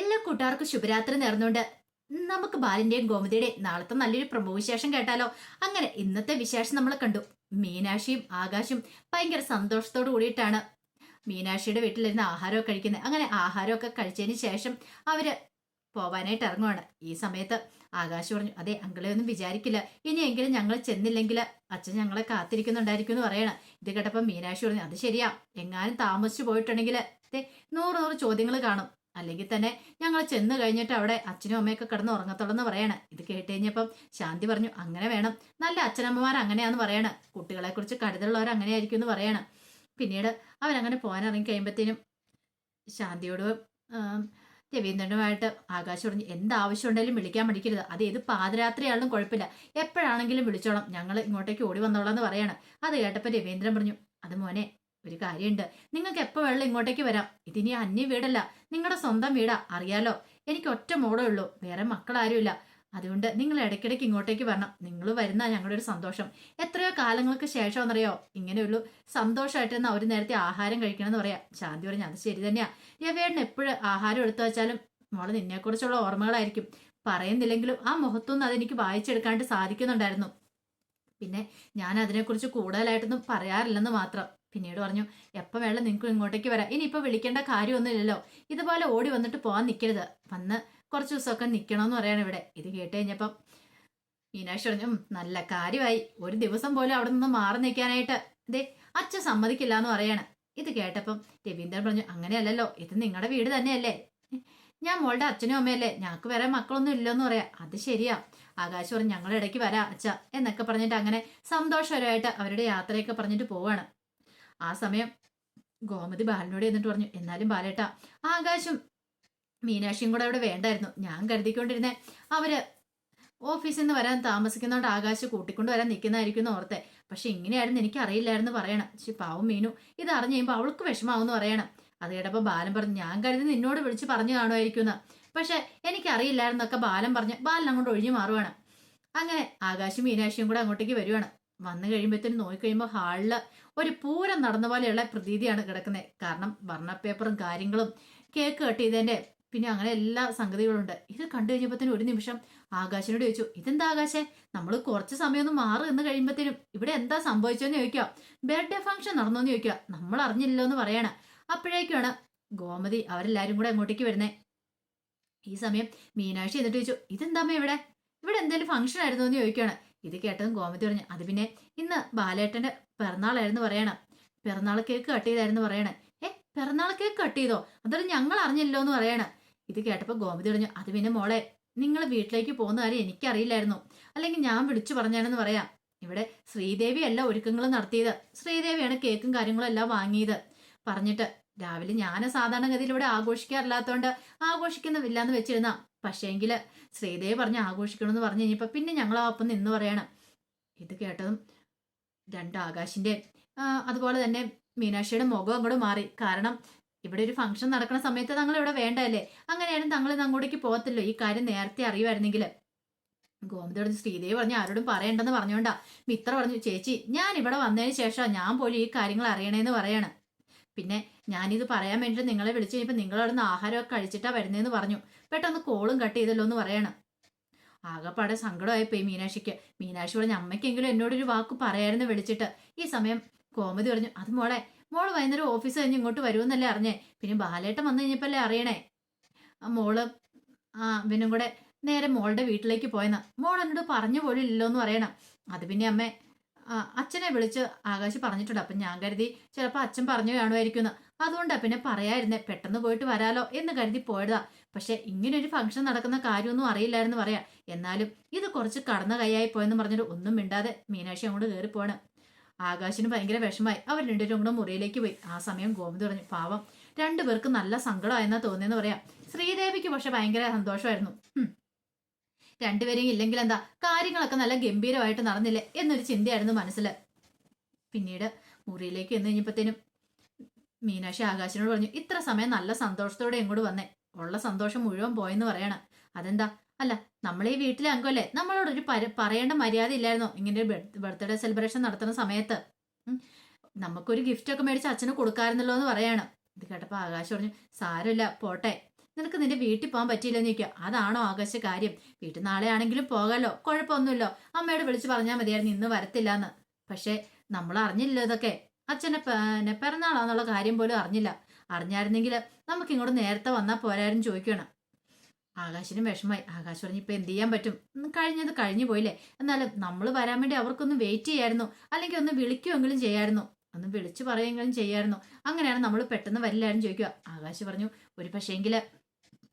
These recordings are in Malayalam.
എല്ലാ കൂട്ടുകാർക്കും ശുഭരാത്രി നേർന്നുകൊണ്ട്. നമുക്ക് ബാലിന്റെയും ഗോമതിയുടെയും നാളത്തെ നല്ലൊരു പ്രഭു വിശേഷം കേട്ടാലോ? അങ്ങനെ ഇന്നത്തെ വിശേഷം നമ്മൾ കണ്ടു. മീനാക്ഷിയും ആകാശും ഭയങ്കര സന്തോഷത്തോടു കൂടിയിട്ടാണ് മീനാക്ഷിയുടെ വീട്ടിലിരുന്ന് ആഹാരമൊക്കെ കഴിക്കുന്നത്. അങ്ങനെ ആഹാരമൊക്കെ കഴിച്ചതിന് ശേഷം അവർ പോവാനായിട്ട് ഇറങ്ങുവാണ്. ഈ സമയത്ത് ആകാശ് പറഞ്ഞു അതെ അങ്കിളെ ഒന്നും വിചാരിക്കില്ല. ഇനിയെങ്കിലും ഞങ്ങൾ ചെന്നില്ലെങ്കിൽ അച്ഛൻ ഞങ്ങളെ കാത്തിരിക്കുന്നുണ്ടായിരിക്കും എന്ന് പറയണം. ഇത് കേട്ടപ്പോൾ മീനാക്ഷി പറഞ്ഞു അത് ശരിയാ. എങ്ങാനും താമസിച്ചു പോയിട്ടുണ്ടെങ്കിൽ നൂറ് നൂറ് ചോദ്യങ്ങൾ കാണും. അല്ലെങ്കിൽ തന്നെ ഞങ്ങൾ ചെന്ന് കഴിഞ്ഞിട്ട് അവിടെ അച്ഛനും അമ്മയൊക്കെ കിടന്ന് ഉറങ്ങത്തുള്ളെന്ന് പറയണ. ഇത് കേട്ട് കഴിഞ്ഞപ്പം ശാന്തി പറഞ്ഞു അങ്ങനെ വേണം. നല്ല അച്ഛനമ്മമാർ അങ്ങനെയാന്ന് പറയണ. കുട്ടികളെ കുറിച്ച് കരുതലുള്ളവർ അങ്ങനെയായിരിക്കും എന്ന് പറയണം. പിന്നീട് അവരങ്ങനെ പോകാൻ ഇറങ്ങി കഴിയുമ്പത്തേനും ശാന്തിയോട് രവീന്ദ്രനുമായിട്ട് ആകാശം പറഞ്ഞു എന്താവശ്യം ഉണ്ടെങ്കിലും വിളിക്കാൻ മടിക്കരുത്. അത് ഏത് പാതിരാത്രിയാണെങ്കിലും കുഴപ്പമില്ല. എപ്പോഴാണെങ്കിലും വിളിച്ചോളാം. ഞങ്ങൾ ഇങ്ങോട്ടേക്ക് ഓടി വന്നോളാം എന്ന് പറയാണ്. അത് കേട്ടപ്പോൾ രവീന്ദ്രൻ പറഞ്ഞു അത് മോനെ ഒരു കാര്യമുണ്ട്. നിങ്ങൾക്ക് എപ്പോൾ വെള്ളം ഇങ്ങോട്ടേക്ക് വരാം. ഇതിനി അന്യ വീടല്ല. നിങ്ങളുടെ സ്വന്തം വീടാ. അറിയാലോ? എനിക്ക് ഒറ്റ മോടേ ഉള്ളൂ. വേറെ മക്കളാരുമില്ല. അതുകൊണ്ട് നിങ്ങൾ ഇടയ്ക്കിടയ്ക്ക് ഇങ്ങോട്ടേക്ക് വരണം. നിങ്ങൾ വരുന്ന ഞങ്ങളുടെ ഒരു സന്തോഷം. എത്രയോ കാലങ്ങൾക്ക് ശേഷം എന്നറിയോ? ഇങ്ങനെയുള്ളൂ സന്തോഷമായിട്ട് തന്നെ ഒരു നേരത്തെ ആഹാരം കഴിക്കണം എന്ന് പറയാം. ശാന്തി പറഞ്ഞു അത് ശരി തന്നെയാ. രവേട്ടൻ എപ്പോഴും ആഹാരം എടുത്തു വെച്ചാലും മോളെ നിന്നെക്കുറിച്ചുള്ള ഓർമ്മകളായിരിക്കും. പറയുന്നില്ലെങ്കിലും ആ മുഖത്തുനിന്ന് അതെനിക്ക് വായിച്ചെടുക്കാണ്ട് സാധിക്കുന്നുണ്ടായിരുന്നു. പിന്നെ ഞാൻ അതിനെക്കുറിച്ച് കൂടുതലായിട്ടൊന്നും പറയാറില്ലെന്ന് മാത്രം. പിന്നീട് പറഞ്ഞു എപ്പോൾ വേണം നിങ്ങൾക്ക് ഇങ്ങോട്ടേക്ക് വരാം. ഇനിയിപ്പോൾ വിളിക്കേണ്ട കാര്യമൊന്നുമില്ലല്ലോ. ഇതുപോലെ ഓടി വന്നിട്ട് പോകാൻ നിൽക്കരുത് വന്ന് കുറച്ച് ദിവസമൊക്കെ നിൽക്കണമെന്ന് പറയാണ് ഇവിടെ. ഇത് കേട്ട് കഴിഞ്ഞപ്പം മീനാക്ഷി പറഞ്ഞു നല്ല കാര്യമായി. ഒരു ദിവസം പോലും അവിടെ നിന്ന് മാറി നിൽക്കാനായിട്ട് ദേ അച്ഛൻ സമ്മതിക്കില്ല എന്ന് പറയാണ്. ഇത് കേട്ടപ്പം രവീന്ദ്രൻ പറഞ്ഞു അങ്ങനെയല്ലല്ലോ. ഇത് നിങ്ങളുടെ വീട് തന്നെയല്ലേ. ഞാൻ മോളുടെ അച്ഛനും അമ്മയല്ലേ. ഞങ്ങൾക്ക് വേറെ മക്കളൊന്നും ഇല്ലെന്ന് പറയാം. അത് ശരിയാ. ആകാശ് പറഞ്ഞു ഞങ്ങളുടെ ഇടയ്ക്ക് വരാം അച്ഛ എന്നൊക്കെ പറഞ്ഞിട്ട് അങ്ങനെ സന്തോഷകരമായിട്ട് അവരുടെ യാത്രയൊക്കെ പറഞ്ഞിട്ട് പോവാണ്. ആ സമയം ഗോമതി ബാലനോട് എന്നിട്ട് പറഞ്ഞു എന്നാലും ബാലേട്ട ആകാശും മീനാക്ഷിയും കൂടെ അവിടെ വേണ്ടായിരുന്നു. ഞാൻ കരുതിക്കൊണ്ടിരുന്നേ അവർ ഓഫീസിൽ നിന്ന് വരാൻ താമസിക്കുന്നതുകൊണ്ട് ആകാശ് കൂട്ടിക്കൊണ്ട് വരാൻ നിൽക്കുന്നതായിരിക്കും എന്ന് ഓർത്തെ. പക്ഷെ ഇങ്ങനെയായിരുന്നു എനിക്ക് അറിയില്ലായിരുന്നു പറയണം. പക്ഷെ പാവം മീനു. ഇത് അറിഞ്ഞു കഴിയുമ്പോൾ അവൾക്ക് വിഷമാവെന്ന് പറയണം. അത് കേട്ടപ്പോൾ ബാലൻ പറഞ്ഞു ഞാൻ കരുതി നിന്നോട് വിളിച്ച് പറഞ്ഞു കാണുമായിരിക്കും എന്ന് പക്ഷെ എനിക്കറിയില്ലായിരുന്നൊക്കെ ബാലൻ പറഞ്ഞ് ബാലൻ അങ്ങോട്ട് ഒഴിഞ്ഞു മാറുവാണ്. അങ്ങനെ ആകാശും മീനാക്ഷിയും കൂടെ അങ്ങോട്ടേക്ക് വരുവാണ്. വന്നു കഴിയുമ്പോഴത്തേനും നോക്കിക്കഴിയുമ്പോൾ ഹാളിൽ ഒരു പൂരം നടന്ന പോലെയുള്ള പ്രതീതിയാണ് കിടക്കുന്നത് കാരണം വർണ പേപ്പറും കാര്യങ്ങളും കേക്ക് കട്ട് പിന്നെ അങ്ങനെ എല്ലാ സംഗതികളും ഉണ്ട് ഇത് കണ്ടു കഴിഞ്ഞപ്പോഴത്തേനും ഒരു നിമിഷം ആകാശിനോട് ചോദിച്ചു ഇതെന്താ ആകാശേ? നമ്മൾ കുറച്ച് സമയമൊന്നും ഒന്ന് മാറി നിന്ന് കഴിയുമ്പോഴത്തേനും ഇവിടെ എന്താ സംഭവിച്ചോന്ന് ചോദിക്കുക. ബർത്ത്ഡേ ഫംഗ്ഷൻ നടന്നോന്ന് ചോദിക്കുക. നമ്മൾ അറിഞ്ഞില്ലല്ലോ എന്ന് പറയണ. അപ്പോഴേക്കാണ് ഗോമതി അവരെല്ലാരും കൂടെ അങ്ങോട്ടേക്ക് വരുന്നേ. ഈ സമയം മീനാക്ഷി എന്നിട്ട് ചോദിച്ചു ഇതെന്താമ്മ ഇവിടെ? ഇവിടെ എന്തെങ്കിലും ഫംഗ്ഷൻ ആയിരുന്നോ എന്ന് ചോദിക്കുകയാണ്. ഇത് കേട്ടതും ഗോമതി പറഞ്ഞു അത് പിന്നെ ഇന്ന് ബാലേട്ടന്റെ പിറന്നാളായിരുന്നു പറയണം. പിറന്നാൾ കേക്ക് കട്ട് ചെയ്തായിരുന്നു പറയണേ. ഏ പിറന്നാൾ കേക്ക് കട്ട് ചെയ്തോ? അതൊരു ഞങ്ങൾ അറിഞ്ഞില്ലോ എന്ന് പറയണേ. ഇത് കേട്ടപ്പോൾ ഗോമതി പറഞ്ഞു അത് പിന്നെ മോളെ നിങ്ങൾ വീട്ടിലേക്ക് പോകുന്ന കാര്യം എനിക്കറിയില്ലായിരുന്നു. അല്ലെങ്കിൽ ഞാൻ വിളിച്ചു പറഞ്ഞാണെന്ന് പറയാം. ഇവിടെ ശ്രീദേവി അല്ല ഒരുക്കങ്ങളും നടത്തിയത്. ശ്രീദേവിയാണ് കേക്കും കാര്യങ്ങളും എല്ലാം വാങ്ങിയത്. പറഞ്ഞിട്ട് രാവിലെ ഞാൻ സാധാരണഗതിയിൽ ഇവിടെ ആഘോഷിക്കാറില്ലാത്തതുകൊണ്ട് ആഘോഷിക്കുന്നില്ലാന്ന് വെച്ചിരുന്ന. പക്ഷേങ്കിൽ ശ്രീദേവി പറഞ്ഞ് ആഘോഷിക്കണമെന്ന് പറഞ്ഞു കഴിഞ്ഞപ്പോ പിന്നെ ഞങ്ങൾ ഒപ്പം നിന്ന് പറയണം. ഇത് കേട്ടതും രണ്ട് ആകാശിന്റെ ആ, അതുപോലെ തന്നെ മീനാക്ഷിയുടെ മുഖം അങ്ങോട്ട് മാറി. കാരണം ഇവിടെ ഒരു ഫംഗ്ഷൻ നടക്കുന്ന സമയത്ത് തങ്ങൾ ഇവിടെ വേണ്ടല്ലേ അങ്ങനെയാണെങ്കിൽ തങ്ങൾ അങ്ങോട്ടേക്ക് പോകത്തില്ലോ. ഈ കാര്യം നേരത്തെ അറിയുമായിരുന്നെങ്കിൽ ഗോമതിയോട് ശ്രീദേവി പറഞ്ഞു ആരോടും പറയണ്ടെന്ന് പറഞ്ഞോണ്ടാ. മിത്ര പറഞ്ഞു ചേച്ചി ഞാൻ ഇവിടെ വന്നതിന് ശേഷം ഞാൻ പോലും ഈ കാര്യങ്ങൾ അറിയണേന്ന് പറയാണ്. പിന്നെ ഞാനിത് പറയാൻ വേണ്ടിയിട്ട് നിങ്ങളെ വിളിച്ചു കഴിഞ്ഞപ്പോൾ നിങ്ങളവിടുന്ന് ആഹാരമൊക്കെ കഴിച്ചിട്ടാ വരുന്നതെന്ന് പറഞ്ഞു. പെട്ടെന്ന് കോളും കട്ട് ചെയ്തല്ലോ എന്ന് പറയണം. ആകെപ്പാടെ സങ്കടമായി പോയി മീനാക്ഷിക്ക്. മീനാക്ഷി പറഞ്ഞ അമ്മയ്ക്കെങ്കിലും എന്നോടൊരു വാക്ക് പറയായിരുന്നു വിളിച്ചിട്ട്. ഈ സമയം കോമതി പറഞ്ഞു അത് മോളെ മോൾ വൈകുന്നേരം ഓഫീസ് കഴിഞ്ഞ് ഇങ്ങോട്ട് വരുമെന്നല്ലേ അറിഞ്ഞേ. പിന്നെ ബാലേട്ടൻ വന്നു കഴിഞ്ഞപ്പല്ലേ അറിയണേ. മോൾ ആ ഇവനും കൂടെ നേരെ മോളുടെ വീട്ടിലേക്ക് പോയെന്ന്. മോൾ എന്നോട് പറഞ്ഞു പോലും ഇല്ലല്ലോ എന്ന് പറയണം. അത് പിന്നെ അമ്മേ അച്ഛനെ വിളിച്ച് ആകാശ് പറഞ്ഞിട്ടുണ്ട്. അപ്പം ഞാൻ കരുതി ചിലപ്പോൾ അച്ഛൻ പറഞ്ഞു കാണുമായിരിക്കും എന്ന് അതുകൊണ്ടാ പിന്നെ പറയായിരുന്നേ പെട്ടെന്ന് പോയിട്ട് വരാലോ എന്ന് കരുതി പോയതാ. പക്ഷെ ഒരു ഫംഗ്ഷൻ നടക്കുന്ന കാര്യമൊന്നും അറിയില്ലായിരുന്നു പറയാ എന്നാലും ഇത് കുറച്ച് കടന്ന കൈയായി പോയെന്ന് പറഞ്ഞിട്ട് ഒന്നും മിണ്ടാതെ മീനാക്ഷി അങ്ങോട്ട് കയറി പോണ് ആകാശിന് ഭയങ്കര വിഷമായി അവർ രണ്ടുപേരും കൂടെ മുറിയിലേക്ക് പോയി. ആ സമയം ഗോമതി പറഞ്ഞു പാവം രണ്ടുപേർക്ക് നല്ല സങ്കടമായെന്നാ തോന്നിയെന്ന് പറയാം. ശ്രീദേവിക്ക് പക്ഷെ ഭയങ്കര സന്തോഷമായിരുന്നു. രണ്ടുപേരെയും ഇല്ലെങ്കിൽ എന്താ കാര്യങ്ങളൊക്കെ നല്ല ഗംഭീരമായിട്ട് നടന്നില്ലേ എന്നൊരു ചിന്തയായിരുന്നു മനസ്സിൽ. പിന്നീട് മുറിയിലേക്ക് എന്ന് കഴിഞ്ഞപ്പോഴത്തേനും മീനാക്ഷി ആകാശിനോട് പറഞ്ഞു ഇത്ര സമയം നല്ല സന്തോഷത്തോടെ ഇങ്ങോട്ട് വന്നേ. ഉള്ള സന്തോഷം മുഴുവൻ പോയെന്ന് പറയണം. അതെന്താ? അല്ല നമ്മളീ വീട്ടിലെ അംഗമല്ലേ? നമ്മളോട് ഒരു പര- പറയേണ്ട മര്യാദ ഇല്ലായിരുന്നോ ഇങ്ങനെ ഒരു ബർത്ത്ഡേ സെലിബ്രേഷൻ നടത്തുന്ന സമയത്ത്. നമുക്കൊരു ഗിഫ്റ്റ് ഒക്കെ മേടിച്ച് അച്ഛന് കൊടുക്കാറുണ്ടല്ലോ എന്ന് പറയാണ്. ഇത് കേട്ടപ്പോൾ ആകാശ് പറഞ്ഞു സാരമില്ല പോട്ടെ. നിനക്ക് നിന്റെ വീട്ടിൽ പോകാൻ പറ്റിയില്ലെന്ന് ചോദിക്കുക. അതാണോ ആകാശ കാര്യം. വീട്ടിൽ നാളെ ആണെങ്കിലും പോകാലോ. കുഴപ്പമൊന്നുമില്ലോ. അമ്മയോട് വിളിച്ച് പറഞ്ഞാൽ മതിയായിരുന്നു. ഇന്ന് വരത്തില്ല എന്ന്. പക്ഷേ നമ്മൾ അറിഞ്ഞില്ലല്ലോ ഇതൊക്കെ. അച്ഛനെ പിറന്നാളാന്നുള്ള കാര്യം പോലും അറിഞ്ഞില്ല. അറിഞ്ഞായിരുന്നെങ്കിൽ നമുക്ക് ഇങ്ങോട്ട് നേരത്തെ വന്നാൽ പോരായിരുന്നു ചോദിക്കണം ആകാശിനും വിഷമായി ആകാശ് പറഞ്ഞു ഇപ്പൊ എന്ത് ചെയ്യാൻ പറ്റും? കഴിഞ്ഞത് കഴിഞ്ഞു പോയില്ലേ? എന്നാലും നമ്മൾ വരാൻ വേണ്ടി അവർക്കൊന്ന് വെയിറ്റ് ചെയ്യായിരുന്നു. അല്ലെങ്കിൽ ഒന്ന് വിളിക്കുമെങ്കിലും ചെയ്യായിരുന്നു. ഒന്ന് വിളിച്ചു പറയുമെങ്കിലും ചെയ്യായിരുന്നു. അങ്ങനെയാണ് നമ്മൾ പെട്ടെന്ന് വരില്ലായിരുന്നു ചോദിക്കുക. ആകാശ് പറഞ്ഞു ഒരു പക്ഷേങ്കിൽ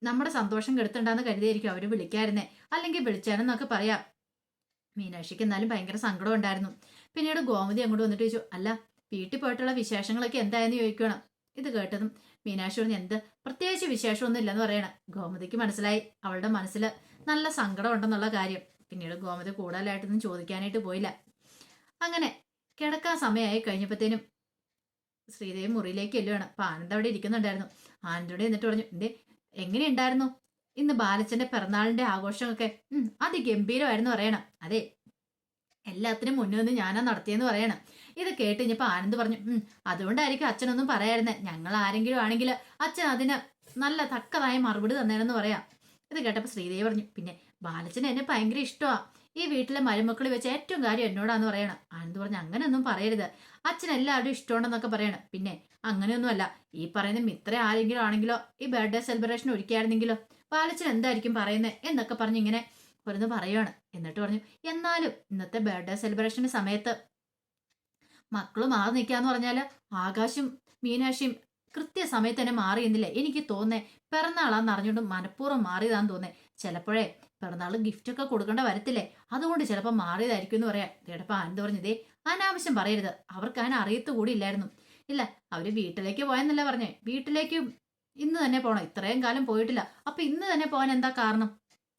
നമ്മുടെ സന്തോഷം കെടുത്തുണ്ടാന്ന് കരുതിയായിരിക്കും അവർ വിളിക്കായിരുന്നേ. അല്ലെങ്കിൽ വിളിച്ചാരെന്നൊക്കെ പറയാം. മീനാക്ഷിക്ക് എന്നാലും ഭയങ്കര സങ്കടം ഉണ്ടായിരുന്നു. പിന്നീട് ഗോമതി അങ്ങോട്ട് വന്നിട്ട് ചോദിച്ചു അല്ല വീട്ടിൽ പോയിട്ടുള്ള വിശേഷങ്ങളൊക്കെ എന്തായെന്ന് ചോദിക്കണം ഇത് കേട്ടതും മീനാക്ഷി പറഞ്ഞു എന്ത്? പ്രത്യേകിച്ച് വിശേഷമൊന്നും ഇല്ലെന്ന് പറയണം. ഗോമതിക്ക് മനസ്സിലായി അവളുടെ മനസ്സിൽ നല്ല സങ്കടം ഉണ്ടെന്നുള്ള കാര്യം. പിന്നീട് ഗോമതി കൂടുതലായിട്ടൊന്നും ചോദിക്കാനായിട്ട് പോയില്ല. അങ്ങനെ കിടക്കാൻ സമയമായി കഴിഞ്ഞപ്പോഴത്തേനും ശ്രീദേവി മുറിയിലേക്ക് എല്ലുവാണ് അപ്പൊ ആനന്ദ അവിടെ ഇരിക്കുന്നുണ്ടായിരുന്നു. ആനന്ദോടെ എന്നിട്ട് പറഞ്ഞു എന്തേ എങ്ങനെയുണ്ടായിരുന്നു? ഇന്ന് ബാലച്ചന്റെ പിറന്നാളിന്റെ ആഘോഷമൊക്കെ ഉം അതിഗംഭീരമായിരുന്നു പറയണം. അതെ എല്ലാത്തിനും മുന്നേ നിന്ന് ഞാനാ നടത്തിയെന്ന് പറയണം. ഇത് കേട്ട് കഴിഞ്ഞപ്പോ ആനന്ദ് പറഞ്ഞു ഉം അതുകൊണ്ടായിരിക്കും അച്ഛനൊന്നും പറയായിരുന്നേ ഞങ്ങൾ ആരെങ്കിലും ആണെങ്കിൽ അച്ഛൻ അതിന് നല്ല തക്കതായ മറുപടി തന്നേനെന്ന് പറയാം. ഇത് കേട്ടപ്പോൾ ശ്രീദേവി പറഞ്ഞു പിന്നെ ബാലച്ചന് എന്നെ ഭയങ്കര ഇഷ്ടമാ ഈ വീട്ടിലെ മരുമക്കൾ വെച്ച ഏറ്റവും കാര്യം എന്നോടാന്ന് പറയണം. ആനന്ദ് പറഞ്ഞു അങ്ങനെയൊന്നും പറയരുത്. അച്ഛൻ എല്ലാവരും ഇഷ്ടമുണ്ടെന്നൊക്കെ പറയണം. പിന്നെ അങ്ങനെയൊന്നുമല്ല. ഈ പറയുന്ന മിത്ര ആരെങ്കിലും ആണെങ്കിലോ ഈ ബർത്ത്ഡേ സെലിബ്രേഷൻ ഒരുക്കിയായിരുന്നെങ്കിലോ ബാലച്ചൻ എന്തായിരിക്കും പറയുന്നത് എന്നൊക്കെ പറഞ്ഞ് ഇങ്ങനെ ഓരോന്ന് പറയുവാണ് എന്നിട്ട് പറഞ്ഞു എന്നാലും ഇന്നത്തെ ബർത്ത്ഡേ സെലിബ്രേഷന്റെ സമയത്ത് മക്കൾ മാറി നിൽക്കാന്ന് പറഞ്ഞാൽ ആകാശും മീനാക്ഷിയും കൃത്യസമയത്ത് തന്നെ മാറിയെന്നില്ല എനിക്ക് തോന്നേ പിറന്നാളാന്ന് അറിഞ്ഞുകൊണ്ട് മനഃപൂർവം മാറിയതാന്ന് തോന്നേ ചിലപ്പോഴേ പിറന്നാൾ ഗിഫ്റ്റ് ഒക്കെ കൊടുക്കേണ്ട വരത്തില്ലേ? അതുകൊണ്ട് ചിലപ്പോൾ മാറിയതായിരിക്കും എന്ന് പറയാം. ചേട്ടപ്പ ആനന്ദ് പറഞ്ഞതേ അനാവശ്യം പറയരുത്. അവർക്ക് അതിനെ അറിയത്ത് കൂടി ഇല്ലായിരുന്നു. ഇല്ല അവർ വീട്ടിലേക്ക് പോയെന്നല്ല പറഞ്ഞേ. വീട്ടിലേക്ക് ഇന്ന് തന്നെ പോകണം ഇത്രയും കാലം പോയിട്ടില്ല. അപ്പൊ ഇന്ന് തന്നെ പോകാൻ എന്താ കാരണം?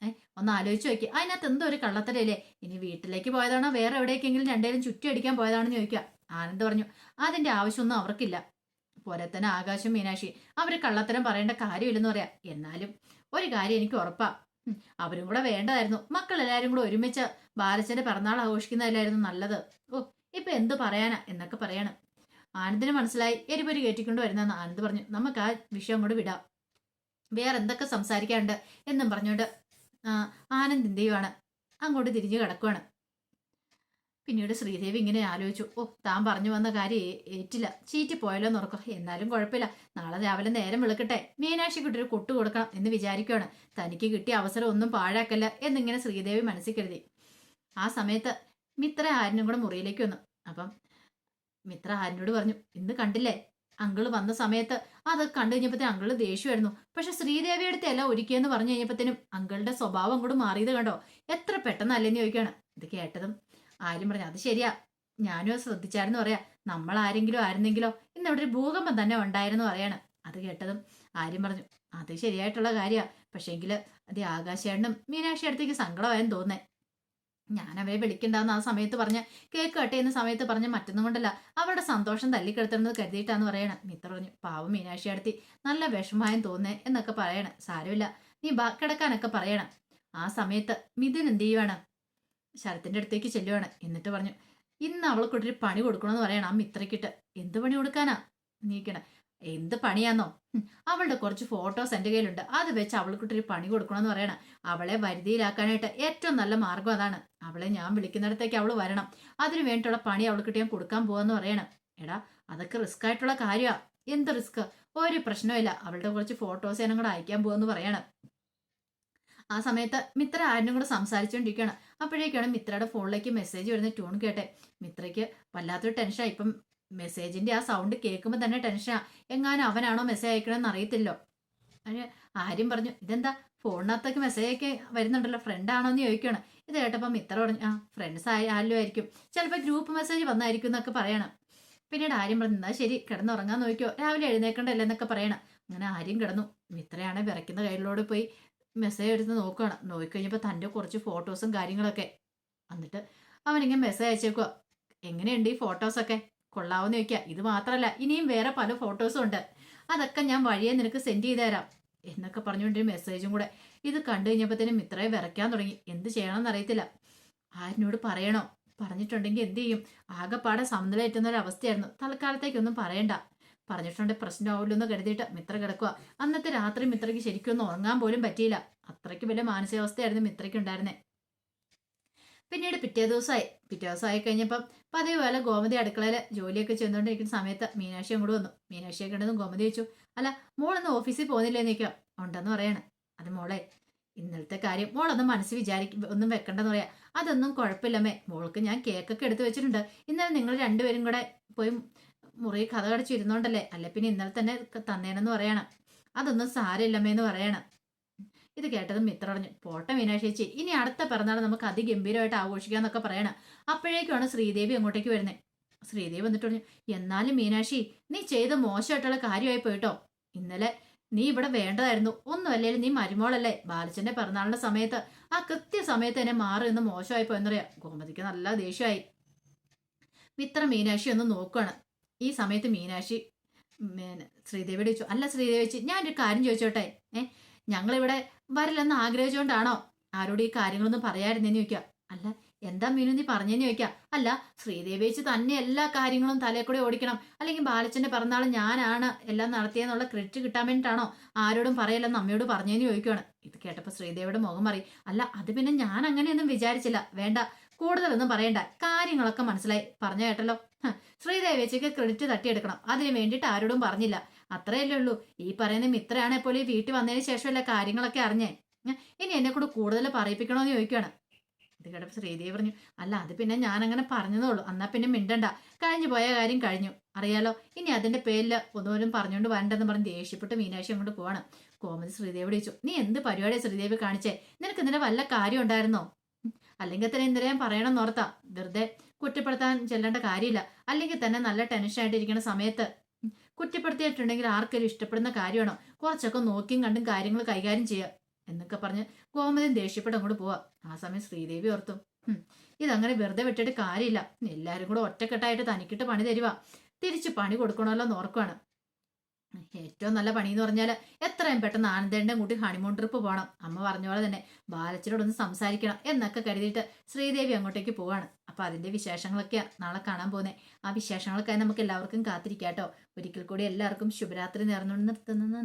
ഏ ഒന്ന് ആലോചിച്ച് നോക്കി. അതിനകത്ത് എന്തോ ഒരു കള്ളത്തരല്ലേ ഇനി വീട്ടിലേക്ക് പോയതാണോ? വേറെ എവിടേക്കെങ്കിലും രണ്ടേലും ചുറ്റി അടിക്കാൻ പോയതാണെന്ന് ചോദിക്കുക. ആനന്ദ് പറഞ്ഞു അതിന്റെ ആവശ്യമൊന്നും അവർക്കില്ല. പോരെ തന്നെ ആകാശം മീനാക്ഷി. അവർ കള്ളത്തരം പറയേണ്ട കാര്യമില്ലെന്ന് പറയാം. എന്നാലും ഒരു കാര്യം എനിക്ക് ഉറപ്പാ. അവരും കൂടെ വേണ്ടതായിരുന്നു. മക്കൾ എല്ലാരും കൂടെ ഒരുമിച്ച് ബാലച്ചന്റെ പിറന്നാൾ ആഘോഷിക്കുന്നതല്ലായിരുന്നു നല്ലത്. ഓ ഇപ്പൊ എന്ത് പറയാനാ എന്നൊക്കെ പറയാണ്. ആനന്ദിന് മനസ്സിലായി. എരിപൊരി കയറ്റിക്കൊണ്ട് വരുന്നെന്ന് ആനന്ദ് പറഞ്ഞു. നമുക്ക് ആ വിഷയം അങ്ങോട്ട് വിടാം. വേറെ എന്തൊക്കെ സംസാരിക്കാനുണ്ട്? എന്നും പറഞ്ഞുകൊണ്ട് ആനന്ദ് എന്ത് ചെയ്യുവാണ്? അങ്ങോട്ട് തിരിഞ്ഞു കിടക്കുവാണ്. പിന്നീട് ശ്രീദേവി ഇങ്ങനെ ആലോചിച്ചു ഓ താൻ പറഞ്ഞു വന്ന കാര്യം ഏറ്റില്ല. ചീറ്റി പോയല്ലോ നോർക്കോ എന്നാലും കുഴപ്പമില്ല. നാളെ രാവിലെ നേരം വെളുക്കട്ടെ. മീനാക്ഷിക്കുട്ടി ഒരു കൊട്ടു കൊടുക്കണം എന്ന് വിചാരിക്കുകയാണ് തനിക്ക് കിട്ടിയ അവസരം ഒന്നും പാഴാക്കല്ല എന്നിങ്ങനെ ശ്രീദേവി മനസ്സിൽ കരുതി. ആ സമയത്ത് മിത്ര ആരനും കൂടെ മുറിയിലേക്ക് വന്നു. അപ്പം മിത്ര ആരനോട് പറഞ്ഞു ഇന്ന് കണ്ടില്ലേ? അങ്കിൾ വന്ന സമയത്ത് അത് കണ്ടു കഴിഞ്ഞപ്പോഴത്തേ അങ്കിൾ ദേഷ്യമായിരുന്നു. പക്ഷെ ശ്രീദേവിയുടെ അടുത്തല്ല ഒരുക്കിയെന്ന് പറഞ്ഞു കഴിഞ്ഞപ്പോഴത്തേനും അങ്കിളുടെ സ്വഭാവം കൂടെ മാറിയത് കണ്ടോ? എത്ര പെട്ടെന്നല്ലേന്ന് ചോദിക്കുകയാണ്. ഇത് കേട്ടതും ആരും പറഞ്ഞു അത് ശരിയാ. ഞാനും ശ്രദ്ധിച്ചായിരുന്നു പറയാ. നമ്മൾ ആരെങ്കിലും ആയിരുന്നെങ്കിലോ ഇന്ന് ഇവിടെ ഒരു ഭൂകമ്പം തന്നെ ഉണ്ടായിരുന്നു പറയാണ്. അത് കേട്ടതും ആര്യം പറഞ്ഞു അത് ശരിയായിട്ടുള്ള കാര്യമാണ് പക്ഷേങ്കിൽ അത് ആകാശേണ്ണും മീനാക്ഷി അടുത്തേക്ക് സങ്കടമായെന്ന് തോന്നേ ഞാൻ അവരെ വിളിക്കണ്ടെന്ന് ആ സമയത്ത് പറഞ്ഞ കേക്ക് എന്ന സമയത്ത് പറഞ്ഞ മറ്റൊന്നും കൊണ്ടല്ല. അവരുടെ സന്തോഷം തല്ലിക്കെടുത്തണമെന്ന് കരുതിയിട്ടാന്ന് പറയണം. മിത്ര പറഞ്ഞു പാവം മീനാക്ഷി അടുത്തി നല്ല വിഷമായും തോന്നേ എന്നൊക്കെ പറയണം. സാരമില്ല. നീ കിടക്കാനൊക്കെ പറയണം. ആ സമയത്ത് മിഥുൻ എന്ത് ചെയ്യുവാണ്? ശരത്തിന്റെ അടുത്തേക്ക് ചെല്ലുവാണ്. എന്നിട്ട് പറഞ്ഞു ഇന്ന് അവൾക്കൊട്ടൊരു പണി കൊടുക്കണമെന്ന് പറയണം അമ്മ ഇത്രയ്ക്കിട്ട് എന്ത് പണി കൊടുക്കാനാ? നീക്കണ എന്ത് പണിയാന്നോ? അവളുടെ കുറച്ച് ഫോട്ടോസ് എന്റെ കയ്യിലുണ്ട്. അത് വെച്ച് അവൾക്കൊട്ടൊരു പണി കൊടുക്കണമെന്ന് പറയണം. അവളെ വരുതിയിലാക്കാനായിട്ട് ഏറ്റവും നല്ല മാർഗം അതാണ്. അവളെ ഞാൻ വിളിക്കുന്നിടത്തേക്ക് അവൾ വരണം. അതിനു വേണ്ടിയിട്ടുള്ള പണി അവൾക്കിട്ട് ഞാൻ കൊടുക്കാൻ പോവാന്ന് പറയണം. എടാ അതൊക്കെ റിസ്ക് ആയിട്ടുള്ള കാര്യമാണ് എന്ത് റിസ്ക്? ഒരു പ്രശ്നമില്ല അവളുടെ കുറച്ച് ഫോട്ടോസ് ഞാനും കൂടെ അയക്കാൻ പോവാന്ന് പറയണം. ആ സമയത്ത് മിത്ര ആരും കൂടെ സംസാരിച്ചുകൊണ്ടിരിക്കുകയാണ് അപ്പോഴേക്കാണ് മിത്രയുടെ ഫോണിലേക്ക് മെസ്സേജ് വരുന്ന ട്യൂൺ കേട്ടെ. മിത്രയ്ക്ക് വല്ലാത്തൊരു ടെൻഷനാണ് ഇപ്പം മെസ്സേജിന്റെ ആ സൗണ്ട് കേൾക്കുമ്പോൾ തന്നെ ടെൻഷനാ എങ്ങാനും അവനാണോ മെസ്സേജ് അയക്കണമെന്ന് അറിയത്തില്ലോ അതിന് ആര്യം പറഞ്ഞു ഇതെന്താ? ഫോണിനകത്തേക്ക് മെസ്സേജ് ഒക്കെ വരുന്നുണ്ടല്ലോ. ഫ്രണ്ട് ആണോ എന്ന് ചോദിക്കുകയാണ്. ഇത് കേട്ടപ്പോൾ മിത്ര പറഞ്ഞു ആ ഫ്രണ്ട്സ് ആയാലും ആയിരിക്കും. ചിലപ്പോൾ ഗ്രൂപ്പ് മെസ്സേജ് വന്നായിരിക്കും എന്നൊക്കെ പറയണം. പിന്നീട് ആര്യം പറഞ്ഞു എന്നാ ശരി കിടന്നുറങ്ങാൻ നോക്കിയോ രാവിലെ എഴുന്നേക്കണ്ടല്ലേ? എന്നൊക്കെ പറയണം. അങ്ങനെ ആര്യം കിടന്നു. മിത്രയാണെ വിറയ്ക്കുന്ന കയ്യിലോട് പോയി മെസ്സേജ് എടുത്ത് നോക്കുകയാണ് നോക്കിക്കഴിഞ്ഞപ്പോൾ തന്റെ കുറച്ച് ഫോട്ടോസും കാര്യങ്ങളൊക്കെ. എന്നിട്ട് അവനിങ്ങനെ മെസ്സേജ് അയച്ചേക്കുക എങ്ങനെയുണ്ട് ഈ ഫോട്ടോസൊക്കെ കൊള്ളാവെന്ന് ചോദിക്കുക ഇത് മാത്രമല്ല ഇനിയും വേറെ പല ഫോട്ടോസും ഉണ്ട്. അതൊക്കെ ഞാൻ വഴിയെ നിനക്ക് സെൻഡ് ചെയ്തു തരാം. എന്നൊക്കെ പറഞ്ഞുകൊണ്ടൊരു മെസ്സേജും കൂടെ ഇത് കണ്ടു കഴിഞ്ഞപ്പോഴത്തേനും മിത്രയെ വിറയ്ക്കാൻ തുടങ്ങി. എന്ത് ചെയ്യണമെന്ന് അറിയത്തില്ല. ആരിനോട് പറയണോ? പറഞ്ഞിട്ടുണ്ടെങ്കിൽ എന്ത് ചെയ്യും? ആകെപ്പാടെ സമനിലേറ്റുന്ന ഒരു അവസ്ഥയായിരുന്നു തൽക്കാലത്തേക്കൊന്നും പറയണ്ട. പറഞ്ഞിട്ടുണ്ട് പ്രശ്നമാവില്ലോ കരുതിയിട്ട് മിത്ര കിടക്കുക അന്നത്തെ രാത്രി മിത്രയ്ക്ക് ശരിക്കും ഒന്ന് ഉറങ്ങാൻ പോലും പറ്റിയില്ല. അത്രയ്ക്ക് വലിയ മാനസികാവസ്ഥയായിരുന്നു മിത്രയ്ക്ക് ഉണ്ടായിരുന്നേ. പിന്നീട് പിറ്റേ ദിവസമായി. പിറ്റേ ദിവസമായി കഴിഞ്ഞപ്പം പതിവ് പോലെ ഗോമതി അടുക്കളയിൽ ജോലിയൊക്കെ ചെയ്തുകൊണ്ടിരിക്കുന്ന സമയത്ത് മീനാക്ഷി അങ്ങോട്ട് വന്നു. മീനാക്ഷിയെ കണ്ടതും ഗോമതി ചോദിച്ചു അല്ല മോളൊന്ന് ഓഫീസിൽ പോകുന്നില്ലേ നിൽക്കാം ഉണ്ടെന്ന് പറയാണ്. അത് മോളെ ഇന്നലത്തെ കാര്യം മോളൊന്നും മനസ്സിൽ വിചാരിക്കും ഒന്നും വെക്കണ്ടെന്ന് പറയാം. അതൊന്നും കുഴപ്പമില്ലമ്മേ മോൾക്ക് ഞാൻ കേക്കൊക്കെ എടുത്തു വെച്ചിട്ടുണ്ട്. ഇന്നലെ നിങ്ങൾ രണ്ടുപേരും കൂടെ പോയി മുറി കഥ കടച്ചിരുന്നോണ്ടല്ലേ? അല്ലെ പിന്നെ ഇന്നലെ തന്നെ തന്നേനെന്ന് പറയണം. അതൊന്നും സാരമില്ലമ്മേ എന്ന് പറയാണ്. ഇത് കേട്ടതും മിത്ര പറഞ്ഞു പോട്ടെ മീനാക്ഷേച്ചി ഇനി അടുത്ത പിറന്നാൾ നമുക്ക് അതിഗംഭീരമായിട്ട് ആഘോഷിക്കാന്നൊക്കെ പറയണം. അപ്പോഴേക്കുമാണ് ശ്രീദേവി അങ്ങോട്ടേക്ക് വരുന്നത് ശ്രീദേവി വന്നിട്ട് പറഞ്ഞു എന്നാലും മീനാക്ഷി നീ ചെയ്ത മോശമായിട്ടുള്ള കാര്യമായി പോയിട്ടോ? ഇന്നലെ നീ ഇവിടെ വേണ്ടതായിരുന്നു. ഒന്നുമല്ലേലും നീ മരുമോളല്ലേ? ബാലച്ചന്റെ പിറന്നാളിന്റെ സമയത്ത് ആ കൃത്യ സമയത്ത് എന്നെ മാറി നിന്ന് മോശമായി പോയെന്നറിയാം ഗോമതിക്ക് നല്ല ദേഷ്യമായി മിത്ര മീനാക്ഷി ഒന്ന് നോക്കുകയാണ് ഈ സമയത്ത് മീനാക്ഷി ശ്രീദേവിയോട് ചോദിച്ചു അല്ല ശ്രീദേവി ചേച്ചി ഞാനൊരു കാര്യം ചോദിച്ചോട്ടെ? ഏ ഞങ്ങളിവിടെ വരില്ലെന്ന് ആഗ്രഹിച്ചുകൊണ്ടാണോ ആരോട് ഈ കാര്യങ്ങളൊന്നും പറയാതിരുന്നെന്ന് ചോദിക്കുക. അല്ല എന്താ മീനു നീ പറഞ്ഞെന്ന് ചോദിക്കുക. അല്ല ശ്രീദേവി ചേച്ചി തന്നെ എല്ലാ കാര്യങ്ങളും തലേ കൂടെ ഓടിക്കണം. അല്ലെങ്കിൽ ബാലച്ചന്റെ പിറന്നാൾ ഞാനാണ് എല്ലാം നടത്തിയെന്നുള്ള ക്രെഡിറ്റ് കിട്ടാൻ വേണ്ടിയിട്ടാണോ ആരോടും പറയല്ലെന്ന് അമ്മയോട് പറഞ്ഞെന്ന് ചോദിക്കുകയാണ് ഇത് കേട്ടപ്പോൾ ശ്രീദേവിയുടെ മുഖം മാറി. അല്ല അത് പിന്നെ ഞാൻ അങ്ങനെയൊന്നും വിചാരിച്ചില്ല. വേണ്ട കൂടുതലൊന്നും പറയണ്ട. കാര്യങ്ങളൊക്കെ മനസ്സിലായി. പറഞ്ഞു കേട്ടല്ലോ. ഹ്, ശ്രീദേവി ചേച്ചിക്ക് ക്രെഡിറ്റ് തട്ടിയെടുക്കണം. അതിന് വേണ്ടിയിട്ട് ആരോടും പറഞ്ഞില്ല. അത്രയല്ലേ ഉള്ളൂ. ഈ പറയുന്ന മിത്രയാണെ പോലെ ഈ വീട്ടിൽ വന്നതിന് ശേഷമല്ല കാര്യങ്ങളൊക്കെ അറിഞ്ഞേ? ഇനി എന്നെ കൂടെ കൂടുതൽ പറയിപ്പിക്കണമെന്ന് ചോദിക്കുകയാണ് ഇത് കേട്ടപ്പോൾ ശ്രീദേവി പറഞ്ഞു അല്ല അത് പിന്നെ ഞാൻ അങ്ങനെ പറഞ്ഞതേ ഉള്ളൂ. എന്നാ പിന്നെ മിണ്ടണ്ട. കഴിഞ്ഞു പോയ കാര്യം കഴിഞ്ഞു. അറിയാലോ ഇനി അതിന്റെ പേരിൽ ഒന്നുപോലും പറഞ്ഞുകൊണ്ട് വരണ്ടെന്ന് പറഞ്ഞ് ദേഷ്യപ്പെട്ട് മീനാക്ഷി അങ്ങോട്ട് പോവാണ്. കോമതി ശ്രീദേവി ചോദിച്ചു നീ എന്ത് പരിപാടിയാണ് ശ്രീദേവി കാണിച്ചേ? നിനക്ക് ഇതിന്റെ വല്ല കാര്യം ഉണ്ടായിരുന്നോ? അല്ലെങ്കിൽ തന്നെ എന്തിനാ ഞാൻ പറയണം ഓർത്താ വെറുതെ കുറ്റപ്പെടുത്താൻ ചെല്ലേണ്ട കാര്യമില്ല. അല്ലെങ്കിൽ തന്നെ നല്ല ടെൻഷനായിട്ടിരിക്കുന്ന സമയത്ത് കുറ്റപ്പെടുത്തിയിട്ടുണ്ടെങ്കിൽ ആർക്കെങ്കിലും ഇഷ്ടപ്പെടുന്ന കാര്യമാണോ കുറച്ചൊക്കെ നോക്കിയും കണ്ടും കാര്യങ്ങൾ കൈകാര്യം ചെയ്യുക എന്നൊക്കെ പറഞ്ഞ് കോമതി ദേഷ്യപ്പെട്ട് അങ്ങോട്ട് പോവാ ആ സമയം ശ്രീദേവി ഓർത്തു. ഇതങ്ങനെ വെറുതെ വിട്ടിട്ട് കാര്യമില്ല. എല്ലാവരും കൂടെ ഒറ്റക്കെട്ടായിട്ട് തനിക്കിട്ട് പണി തരുക തിരിച്ച് പണി കൊടുക്കണമല്ലോ എന്ന് ഓർക്കുവാണ്. ഏറ്റവും നല്ല പണി എന്ന് പറഞ്ഞാൽ എത്രയും പെട്ടെന്ന് ആനന്ദേന്റെ കൂട്ടി ഹണിമൂൺ ട്രിപ്പ് പോകണം അമ്മ പറഞ്ഞ പോലെ തന്നെ ബാലച്ചനോടൊന്ന് സംസാരിക്കണം എന്നൊക്കെ കരുതിയിട്ട് ശ്രീദേവി അങ്ങോട്ടേക്ക് പോവാണ്. അപ്പൊ അതിന്റെ വിശേഷങ്ങളൊക്കെ നാളെ കാണാൻ പോകുന്നത് ആ വിശേഷങ്ങളൊക്കെ നമുക്ക് എല്ലാവർക്കും കാത്തിരിക്കാം കേട്ടോ ഒരിക്കൽ കൂടി എല്ലാവർക്കും ശുഭരാത്രി നേർന്നുകൊണ്ട് നിർത്തുന്നു.